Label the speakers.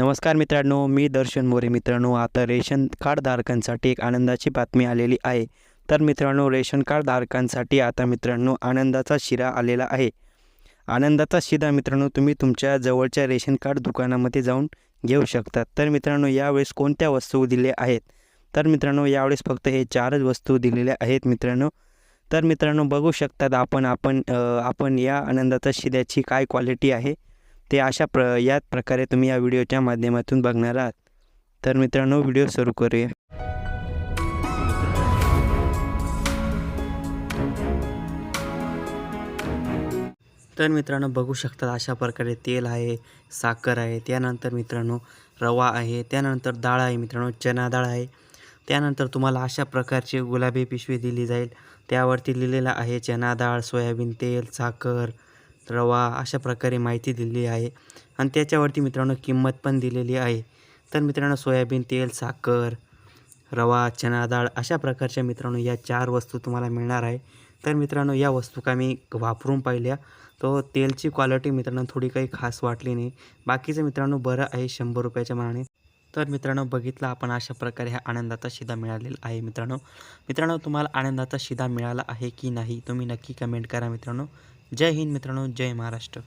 Speaker 1: नमस्कार मित्रांनो मी दर्शन मोरे. मित्रांनो आता रेशन कार्डधारकांसाठी एक आनंदाची बातमी आलेली आहे. तर मित्रांनो रेशन कार्डधारकांसाठी आता मित्रांनो आनंदाचा शिरा आलेला आहे. आनंदाचा शिरा मित्रांनो तुम्ही तुमच्या जवळच्या रेशन कार्ड दुकानामध्ये जाऊन घेऊ शकता. तर मित्रांनो यावेळेस कोणत्या वस्तू दिल्या आहेत? तर मित्रांनो यावेळेस फक्त हे चारच वस्तू दिलेल्या आहेत मित्रांनो. तर मित्रांनो बघू शकतात आपण आपण आपण या आनंदाचा शिऱ्याची काय क्वालिटी आहे? ते अशा प्र याच प्रकारे तुम्ही या व्हिडिओच्या माध्यमातून बघणार आहात. तर मित्रांनो व्हिडिओ सुरू करूया. तर मित्रांनो बघू शकतात अशा प्रकारे तेल आहे साखर आहे त्यानंतर मित्रांनो रवा आहे त्यानंतर डाळ आहे मित्रांनो चना डाळ आहे. त्यानंतर तुम्हाला अशा प्रकारची गुलाबी पिशवी दिली जाईल. त्यावरती लिहिलेलं आहे चना डाळ सोयाबीन तेल साखर रवा अशा प्रकारे माहिती दिलेली आहे. आणि त्याच्यावरती मित्रांनो किंमत पण दिलेली आहे. तर मित्रांनो सोयाबीन तेल साखर रवा चना डाळ अशा प्रकारच्या मित्रांनो या चार वस्तू तुम्हाला मिळणार आहे. तर मित्रांनो या वस्तू का मी वापरून पाहिल्या तो तेलची क्वालिटी मित्रांनो थोडी काही खास वाटली नाही. बाकीचं मित्रांनो बरं आहे शंभर रुपयाच्या मानाने. तर मित्रांनो बघितलं आपण अशा प्रकारे हा आनंदाचा शिदा मिळालेला आहे मित्रांनो. मित्रांनो तुम्हाला आनंदाचा शिदा मिळाला आहे की नाही तुम्ही नक्की कमेंट करा मित्रांनो. जय हिंद मित्रांनो जय महाराष्ट्र.